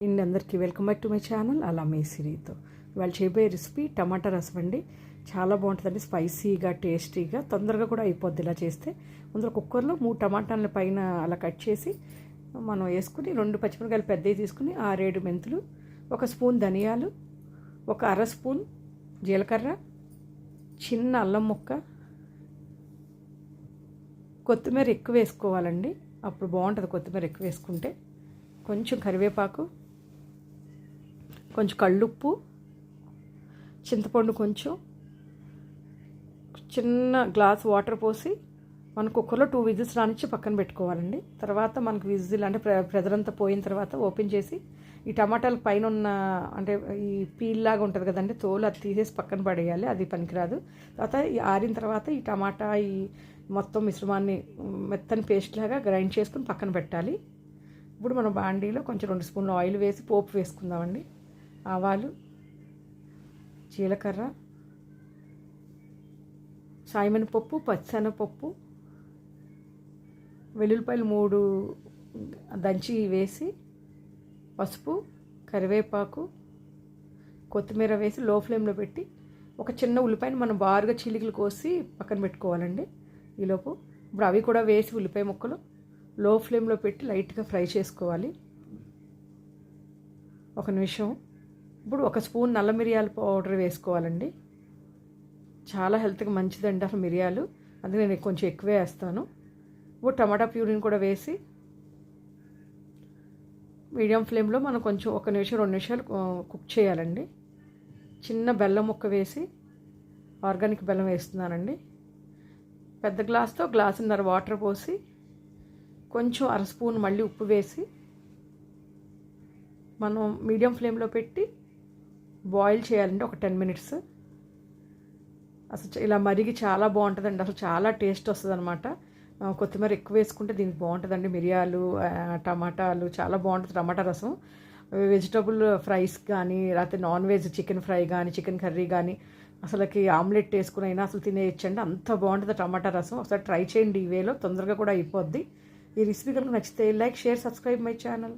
And అందరికీ welcome back to my channel అలా మే సిరితో ఇవాళ చేయబోయే రెసిపీ టమాటా రసం అండి. చాలా బాగుంటుందండి స్పైసీగా టేస్టీగా తొందరగా కూడా అయిపోద్ది ఇలా చేస్తే. ముందర కుక్కర్లో మూడు టమాటాల పైన అలా కట్ చేసి మనం వేసుకుని రెండు పచ్చిమిరకాయలు పెద్దవి తీసుకుని ఆరేడు మెంతులు ఒక స్పూన్ ధనియాలు ఒక అర స్పూన్ జీలకర్ర చిన్న అల్లం ముక్క. కొత్తిమీర ఎక్కువ వేసుకోవాలండి. అప్పుడు బాగుంటుంది కొత్తిమీర ఎక్కువ వేసుకుంటే. కొంచెం కరివేపాకు కొంచెం కళ్ళుప్పు చింతపండు కొంచెం చిన్న గ్లాస్ వాటర్ పోసి మన కుక్కర్లో టూ విజిల్స్ రానిచ్చి పక్కన పెట్టుకోవాలండి. తర్వాత మనకు విజిల్ అంటే ప్రె ప్రెజర్ అంతా పోయిన తర్వాత ఓపెన్ చేసి ఈ టమాటాలు పైన ఉన్న అంటే ఈ పీల్ లాగా ఉంటుంది కదండి తోలు అది తీసేసి పక్కన పడేయాలి అది పనికిరాదు. తర్వాత ఈ ఆరిన తర్వాత ఈ టమాటా ఈ మొత్తం మిశ్రమాన్ని మెత్తని పేస్ట్ లాగా గ్రైండ్ చేసుకుని పక్కన పెట్టాలి. ఇప్పుడు మనం బాండీలో కొంచెం రెండు స్పూన్లు ఆయిల్ వేసి పోపు వేసుకుందామండి. ఆవాలు జీలకర్ర సాయమనపప్పు పచ్చనపప్పు వెల్లుల్లిపాయలు మూడు దంచి వేసి పసుపు కరివేపాకు కొత్తిమీర వేసి లో ఫ్లేమ్లో పెట్టి ఒక చిన్న ఉల్లిపాయని మనం బారుగా చిలికలు కోసి పక్కన పెట్టుకోవాలండి. ఈలోపు ఇప్పుడు అవి కూడా వేసి ఉల్లిపాయ ముక్కలు లో ఫ్లేమ్లో పెట్టి లైట్గా ఫ్రై చేసుకోవాలి. ఒక నిమిషం ఇప్పుడు ఒక స్పూన్ నల్ల మిరియాల పౌడర్ వేసుకోవాలండి. చాలా హెల్త్కి మంచిదండి అసలు మిరియాలు. అందుకే నేను కొంచెం ఎక్కువే వేస్తాను. ఇప్పుడు టమాటా ప్యూరిని కూడా వేసి మీడియం ఫ్లేమ్లో మనం కొంచెం ఒక నిమిషం రెండు నిమిషాలు కుక్ చేయాలండి. చిన్న బెల్లం ముక్క వేసి ఆర్గానిక్ బెల్లం వేస్తున్నానండి. పెద్ద గ్లాస్తో గ్లాసున్నర వాటర్ పోసి కొంచెం అర స్పూన్ మళ్ళీ ఉప్పు వేసి మనం మీడియం ఫ్లేమ్లో పెట్టి బాయిల్ చేయాలండి ఒక టెన్ మినిట్స్. అసలు ఇలా మరిగి చాలా బాగుంటుందండి. అసలు చాలా టేస్ట్ వస్తుంది అనమాట కొత్తిమీర ఎక్కువ వేసుకుంటే దీనికి బాగుంటుందండి. మిరియాలు టమాటాలు చాలా బాగుంటుంది టమాటా రసం. వెజిటబుల్ ఫ్రైస్ కానీ లేకపోతే నాన్ వెజ్ చికెన్ ఫ్రై కానీ చికెన్ కర్రీ కానీ అసలుకి ఆమ్లెట్ వేసుకుని అయినా అసలు తినేయచ్చండి. అంత బాగుంటుంది టమాటా రసం. ఒకసారి ట్రై చేయండి ఈ వేలో. తొందరగా కూడా అయిపోద్ది. ఈ రెసిపీ కనుక నచ్చితే like share subscribe my channel.